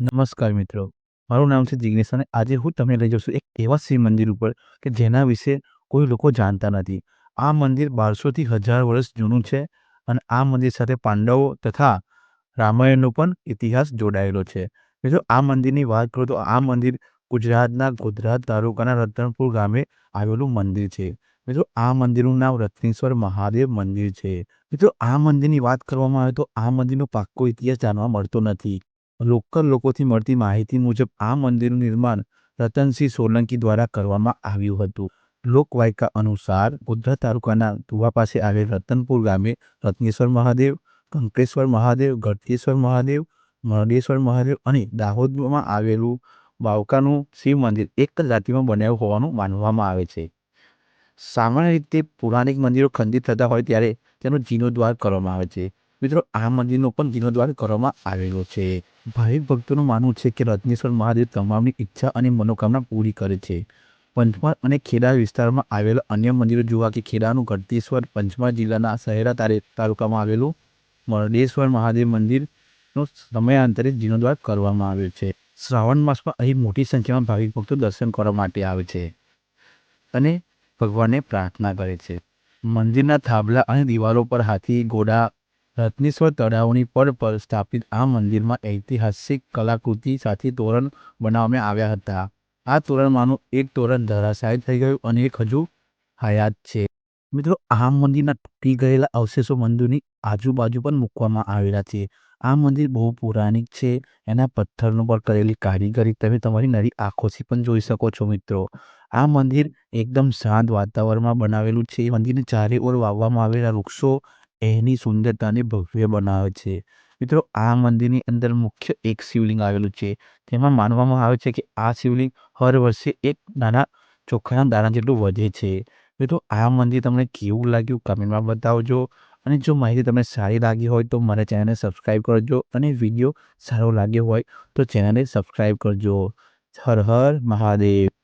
નમસ્કાર મિત્રો. મારું નામ છે જિગ્નેશ અને આજે હું તમને લઈ જાઉં એક એવા શિવ મંદિર ઉપર કે જેના વિશે કોઈ લોકો જાણતા નથી. આ મંદિર બારસોથી હજાર વર્ષ જૂનું છે અને આ મંદિર સાથે પાંડવો તથા રામાયણનો પણ ઇતિહાસ જોડાયેલો છે. મિત્રો, આ મંદિરની વાત કરું તો આ મંદિર ગુજરાતના ગોધરા તાલુકાના રતનપુર ગામે આવેલું મંદિર છે. મિત્રો, આ મંદિરનું નામ રત્નેશ્વર મહાદેવ મંદિર છે. મિત્રો, આ મંદિરની વાત કરવામાં આવે તો આ મંદિરનો પાક્કો ઇતિહાસ જાણવા મળતો નથી. લોકલ લોકોથી મળતી માહિતી મુજબ આ મંદિરનું નિર્માણ રતનસિંહ સોલંકી દ્વારા કરવામાં આવ્યું હતું. લોકવાયકા અનુસાર ગોધરા તાલુકાના ધુવા પાસે આવેલ રતનપુર ગામે રત્નેશ્વર મહાદેવ કંકેશ્વર મહાદેવ, ગળતેશ્વર મહાદેવ મરડેશ્વર મહાદેવ અને દાહોદમાં આવેલું બાવકાનું શિવ મંદિર એક જ જાતિમાં બનાવ્યું હોવાનું માનવામાં આવે છે. સામાન્ય રીતે પૌરાણિક મંદિરો ખંડિત થતા હોય ત્યારે તેનો જીર્ણોદ્ધાર કરવામાં આવે છે. મિત્રો, આ મંદિરનો પણ જીર્ણોદ્વાર કરવામાં આવેલો છે. ભાવિક ભક્તોનું માનવું છે કે રત્નેશ્વર મહાદેવ તમામની ઈચ્છા અને મનોકામના પૂરી કરે છે. પંચમહાલ અને ખેડા વિસ્તારમાં આવેલા અન્ય મંદિરો જોવા કે ખેડાનું ગળતેશ્વર પંચમહાલ જિલ્લાના શહેરા તાલુકામાં આવેલું મરડેશ્વર મહાદેવ મંદિરનો સમયાંતરે જીર્ણોદ્વાર કરવામાં આવ્યો છે. શ્રાવણ માસમાં અહીં મોટી સંખ્યામાં ભાવિક ભક્તો દર્શન કરવા માટે આવે છે અને ભગવાનને પ્રાર્થના કરે છે. મંદિરના થાંભલા અને દિવાલો પર હાથી, ઘોડા રત્નેશ્વર તળાવની પડ પર સ્થાપિત આ મંદિરમાં ઐતિહાસિક કલાકૃતિ સાથે તોરણ બનાવવામાં આવ્યા હતા. આ તોરણમાંનું એક તોરણ ધરાશાયી થઈ ગયું અને એક હજુ હયાત છે. મિત્રો, આ મંદિરના તૂટી ગયેલા અવશેષો મંદિરની આજુબાજુ પણ મૂકવામાં આવેલા છે. આ મંદિર બહુ પૌરાણિક છે. એના પથ્થરનો પર કરેલી કારીગરી તમે તમારી નરી આંખોથી પણ જોઈ શકો છો મિત્રો. આ મંદિર એકદમ શાંત વાતાવરણમાં બનાવેલું છે. મંદિરની ચારે ઓર વાવવામાં આવેલા વૃક્ષો એની સુંદરતાને ભવ્ય બનાવે છે. મિત્રો, આ મંદિરની અંદર મુખ્ય એક શિવલિંગ આવેલું છે. તેમાં માનવામાં આવે છે કે આ શિવલિંગ હર વર્ષે એક નાના ચોખાના દાણા જેટલું વધે છે. મિત્રો, આ મંદિર તમને કેવું લાગ્યું કમેન્ટમાં બતાવજો. અને જો માહિતી તમને સારી લાગી હોય તો મારા ચેનલને સબસ્ક્રાઈબ કરજો અને વીડિયો સારો લાગ્યો હોય તો ચેનલને સબસ્ક્રાઈબ કરજો. હર હર મહાદેવ.